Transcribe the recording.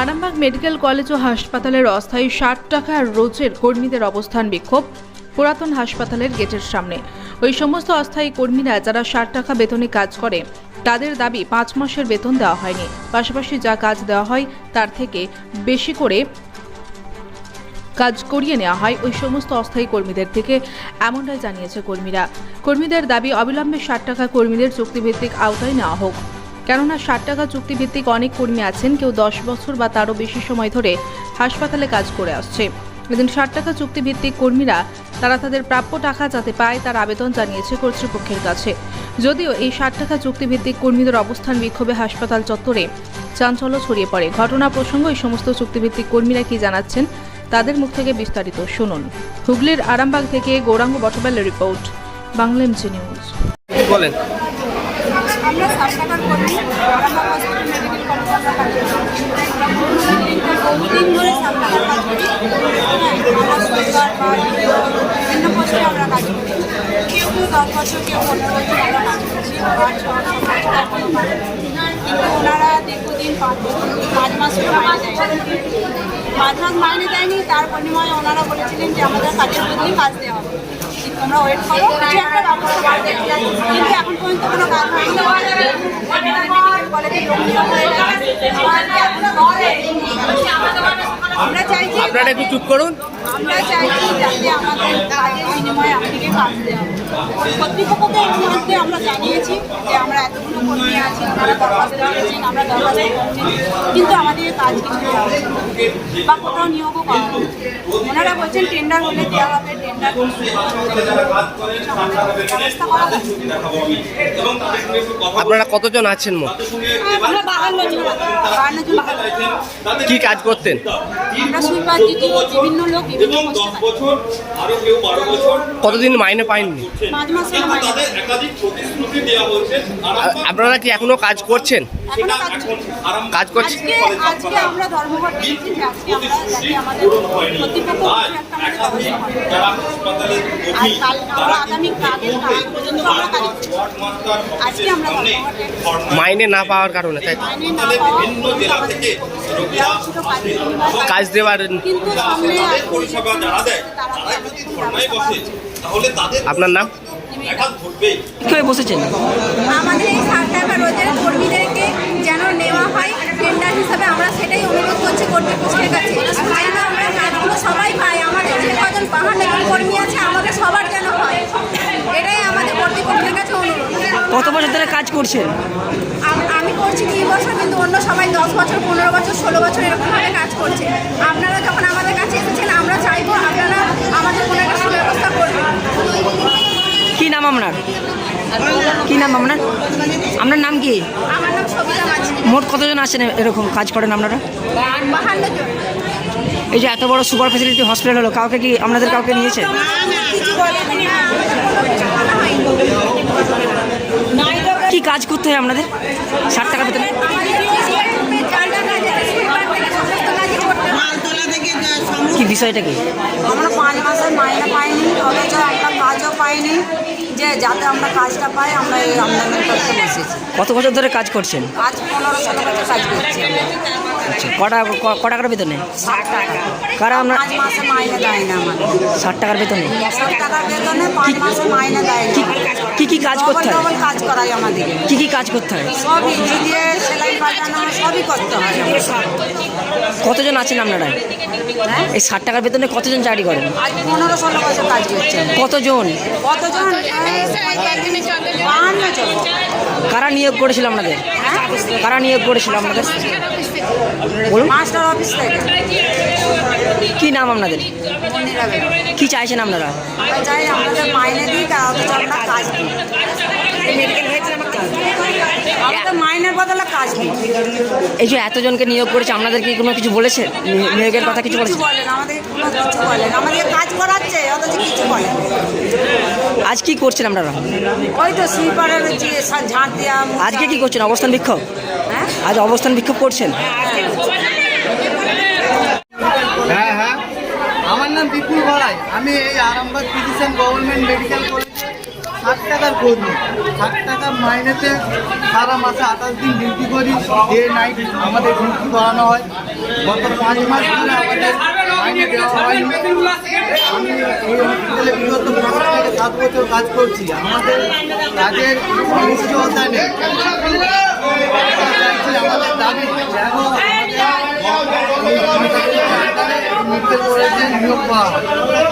Arambagh medical college ও হাসপাতালের অস্থায়ী ষাট টাকা রোজের কর্মীদের অবস্থান বিক্ষোভ পুরাতন হাসপাতালের গেটের সামনে। ওই সমস্ত অস্থায়ী কর্মীরা যারা ষাট টাকা বেতনে কাজ করে, তাদের দাবি পাঁচ মাসের বেতন দেওয়া হয়নি। পাশাপাশি যা কাজ দেওয়া হয়, তার থেকে বেশি করে কাজ করিয়ে নেওয়া হয় ওই সমস্ত অস্থায়ী কর্মীদের থেকে, এমনটাই জানিয়েছে কর্মীরা। কর্মীদের দাবি অবিলম্বে ষাট টাকা কর্মীদের চুক্তিভিত্তিক আওতায় নেওয়া হোক। কেননা ষাট টাকা চুক্তিভিত্তিক অনেক কর্মী আছেন, কেউ দশ বছর বা তারও বেশি সময় ধরে হাসপাতালে কাজ করে আসছে। এদিন ষাট টাকা চুক্তিভিত্তিক কর্মীরা, তারা তাদের প্রাপ্য টাকা যাতে পায় তার আবেদন জানিয়েছে কর্তৃপক্ষের কাছে। যদিও এই ষাট টাকা চুক্তিভিত্তিক কর্মীদের অবস্থান বিক্ষোভে হাসপাতাল চত্বরে চাঞ্চল্য ছড়িয়ে পড়ে। ঘটনা প্রসঙ্গ এই সমস্ত চুক্তিভিত্তিক কর্মীরা কি জানাচ্ছেন, তাদের মুখ থেকে বিস্তারিত শুনুন। হুগলির আরামবাগ থেকে গৌরাঙ্গ বটবেলের রিপোর্ট বাংলামজি নিউজ। বলেন? আমরা টাকার কর্মী আরামবাগ হসপিটাল মেডিকেল কলেজে আমরা কাজ করি বহুদিন ধরে করি। আমরা করি। কেউ কেউ আমরা পাঁচ ছ। কিন্তু ওনারা দীর্ঘদিন পাঁচ পাঁচ মাসের মাইনে দেয়নি পাঁচ মাইনে দেয়নি, তার বিনিময়ে ওনারা বলেছিলেন যে আমাদের কাজের বদলে কাজ দেওয়া হবে। তোমরা ওয়েট করো, কিছু একটা ব্যবস্থা কিন্তু এখন পর্যন্ত কোনো কাজ আমরা চাইছি আপনারা একটু চুপ করুন। আমরা চাইছি যাতে আমাদের কাজের বিনিময়ে আমাদেরকে কাজ দেওয়া। কর্তৃপক্ষকে আমরা জানিয়েছি যে আমরা এতগুলো কর্মী আছি ওনারা দরখাস্ত করেছেন আমরা দরখাস্ত করছি কিন্তু আমাদের কাজ কিছু দেওয়া। বা কোথাও নিয়োগও করা ওনারা বলছেন টেন্ডার হলে দেওয়া হবে টেন্ডার ব্যবস্থা করা আপনারা কতজন আছেন মোট? আমরা জন। জন কি কাজ করতেন? আমরা সুইপার বিভিন্ন লোক বিভিন্ন পোস্টে কাজ আরও কেউ বারো বছর কতদিন মাইনে একাধিক প্রতিশ্রুতি দেওয়া হয়েছে। আপনারা কি এখনও কাজ করছেন? কাজ এখন করছেন আজকে আমরা ধর্মঘট দিয়েছি আজকে আমরা যাতে আমাদের কর্তৃপক্ষ একটা আমাদের ব্যবস্থা করে। আর কাল আমরা আগামী কালকের কাল পর্যন্ত আমরা কাজ করছি। আজকে আমরা মাইনে না পাওয়ার কারণে তাই মাইনে না বিভিন্ন জেলা থেকে দেওয়া ছিল কাজের বিনিময়ে। কাজ দেওয়ার কিন্তু সামনে পরিষেবা যারা দেয় তারা তারা যদি কোনো বসে তাহলে তাদের আপনার নাম? কীভাবে বসেছেন? আমাদের এই ষাট টাকা রোজের কর্মীদেরকে যেন নেওয়া হয় টেন্ডার হিসাবে আমরা সেটাই করছি কর্তৃপক্ষের কাছে। যেন আমরা কাজগুলো সবাই পাই। আমাদের যে কজন জন কর্মী আছে আমাদের সবার যেন হয়। এটাই আমাদের কর্তৃপক্ষের কাছে অনুরোধ। কত বছর ধরে কাজ করছেন? আমি করছি দুই বছর কিন্তু অন্য সবাই দশ বছর পনেরো বছর ষোলো বছর এরকমভাবে কাজ করছে। আপনারা যখন আমাদের কাছে এসেছেন আমরা চাইব আপনারা আমাদের কোনো একটা সুব্যবস্থা করবেন। কি নাম আপনার? নাম আপনার? আপনার নাম কি? মোট কতজন আছেন এরকম কাজ করেন আপনারা? এই যে এত বড় সুপার ফেসিলিটি হসপিটাল হলো কাউকে কি আপনাদের কাউকে নিয়েছে কি কাজ করতে হয় আপনাদের? ষাট টাকা বেতনে। বিষয়টা কি? আমরা পাঁচ মাসের মাইনে পাইনি অথচ আমরা কাজও পাইনি যে যাতে আমরা কাজটা পাই আমরা এই আমদানি করতে বসেছি। কত বছর ধরে কাজ করছেন? আজ পনেরো ষোলো বছর কাজ করছি আমরা। আচ্ছা কটা ক- ক টাকার বেতনে? ষাট টাকা। কারা আপনার পাঁচ মাসে মাইনে দেয় না আমাদের। ষাট টাকার বেতনে? ষাট টাকার বেতনে পাঁচ মাসে মাইনে দেয় না কি কি কাজ করতে হয়? ডবল কাজ করাই আমাদেরকে কি কি কাজ করতে হয়? সব ইঞ্জি দিয়ে সেলাই বাজানো সবই করতে হয়। কতজন আছেন আপনারা? হ্যাঁ? এই ষাট টাকার বেতনে কতজন চাকরি করেন? আজ পনেরো ষোলো বছর কাজ করছি। কতজন? কতজন? কারা নিয়োগ করেছিল আপনাদের? কারা নিয়োগ করেছিল আপনাদের? বলুন। মাস্টার অফিস থেকে। কি নাম আপনাদের? কি চাইছেন আপনারা? চাই আমাদের মাইনে দিই তা অথচ আমরা কাজ দিই আমাদের মাইনের বদলে কাজ দিই এই যে এতজনকে নিয়োগ করেছে আপনাদের কি কোনো কিছু বলেছে? নিয়োগের কথা কিছু বলেছে? বলেন আমাদের কোনো কিছু বলেন। আমাদের কাজ করাচ্ছে অথচ কিছু বলেন। আজ কি করছেন আপনারা? ওই তো সুইপারের ঝাঁট দেওয়া আজকে কি করছেন? অবস্থান বিক্ষোভ? হ্যাঁ? আজ অবস্থান বিক্ষোভ করছেন হ্যাঁ হ্যাঁ আমার নাম বিপুল গড়াই আমি এই আরামবাগ ফিজিশিয়ান গভর্নমেন্ট মেডিকেল কলেজে ষাট টাকার কর্মী। ষাট টাকা মাইনেতে সারা মাসে আঠাশ দিন ডিউটি করি ডে নাইট আমাদের ডিউটি করানো হয়। গত পাঁচ মাস ধরে আমাদের আমি এই হসপিটালে বিগত পাঁচ থেকে সাত বছর কাজ করছি। আমাদের কাজের নিশ্চয়তা নেই আমাদের দাবি যেন আমাদের নিয়োগ করা হয়